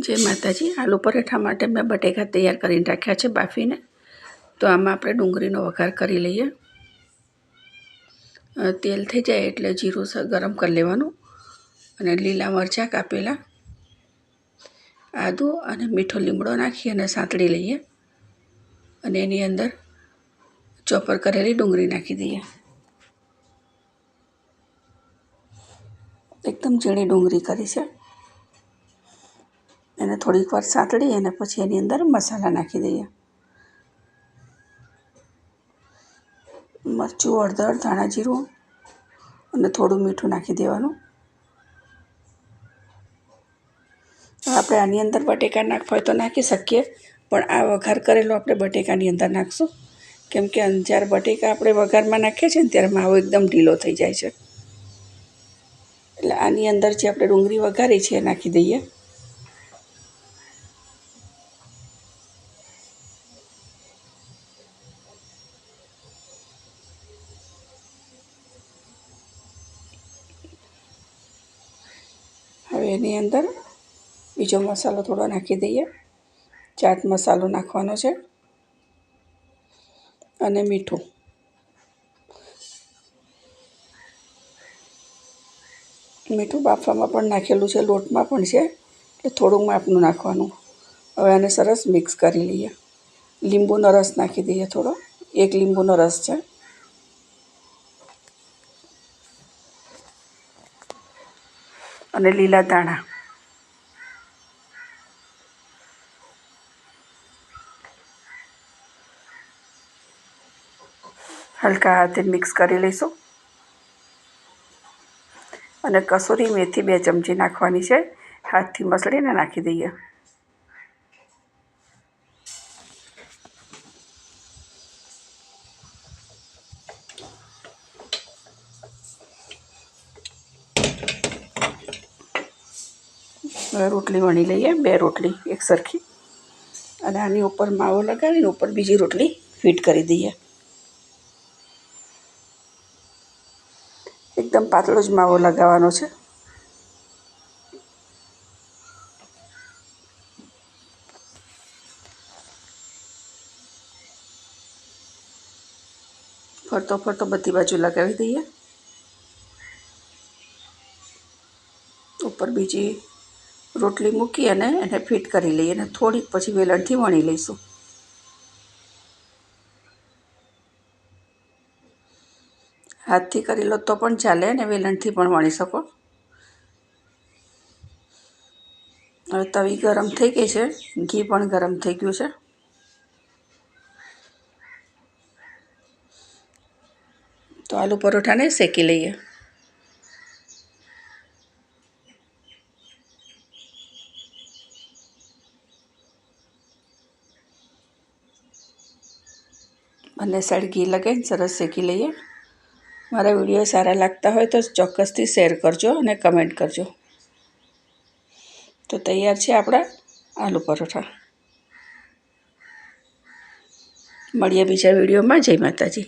જય માતાજી. આલુ પરાઠા માટે મેં બટેકા તૈયાર કરીને રાખ્યા છે બાફીને. તો આમાં આપણે ડુંગળીનો વઘાર કરી લઈએ. તેલ થઈ જાય એટલે જીરું ગરમ કરી લેવાનું અને લીલા મરચાં કાપેલા. આદું અને મીઠો લીમડો નાખી અને સાંતળી લઈએ. અને એની અંદર ચોપર કરેલી ડુંગળી નાખી દઈએ. એકદમ ઝીણી ડુંગળી કરી છે. એને થોડીક વાર સાંતળી અને પછી એની અંદર મસાલા નાખી દઈએ. મરચું, હળદર, ધાણા જીરું અને થોડું મીઠું નાખી દેવાનું. આપણે આની અંદર બટેકા નાખવા હોય તો નાખી શકીએ, પણ આ વઘાર કરેલો આપણે બટેકાની અંદર નાખશું. કેમ કે જ્યારે બટેકા આપણે વઘારમાં નાખીએ છીએ ને ત્યારે માવો એકદમ ઢીલો થઈ જાય છે. એટલે આની અંદર જે આપણે ડુંગળી વઘારી છે એ નાખી દઈએ. એની અંદર બીજો મસાલો થોડો નાખી દઈએ. ચાટ મસાલો નાખવાનો છે. અને મીઠું. મીઠું બાફવામાં પણ નાખેલું છે, લોટમાં પણ છે, એટલે થોડુંક માપનું નાખવાનું. હવે આને સરસ મિક્સ કરી લઈએ. લીંબુનો રસ નાખી દઈએ થોડો. એક લીંબુનો રસ છે. અને લીલા દાણા હલકા હાથે મિક્સ કરી લઈશું. અને કસૂરી મેથી બે ચમચી નાખવાની છે. હાથથી મસળીને નાખી દઈએ. રોટલી વણી લઈએ, બે રોટલી એક સરખી. અને આની ઉપર માવો લગાવીને ઉપર બીજી રોટલી ફિટ કરી દઈએ. એકદમ પાતળો જ માવો લગાવવાનો છે. ફરતો ફરતો બધી બાજુ લગાવી દઈએ. ઉપર બીજી રોટલી મૂકી અને એને ફિટ કરી લઈએ અને થોડીક પછી વેલણથી વણી લઈશું. હાથથી કરી લો તો પણ ચાલે અને વેલણથી પણ વણી શકો. હવે તવી ગરમ થઈ ગઈ છે. ઘી પણ ગરમ થઈ ગયું છે. તો આલુ પરોઠાને શેકી લઈએ. બંને સાઈડ ઘી લગાવીને સરસ શેકી લઈએ. મારા વીડિયો સારા લાગતા હોય તો ચોક્કસથી શેર કરજો અને કમેન્ટ કરજો. તો તૈયાર છે આપણા આલુ પરોઠા. મળીએ બીજા વિડીયોમાં. જય માતાજી.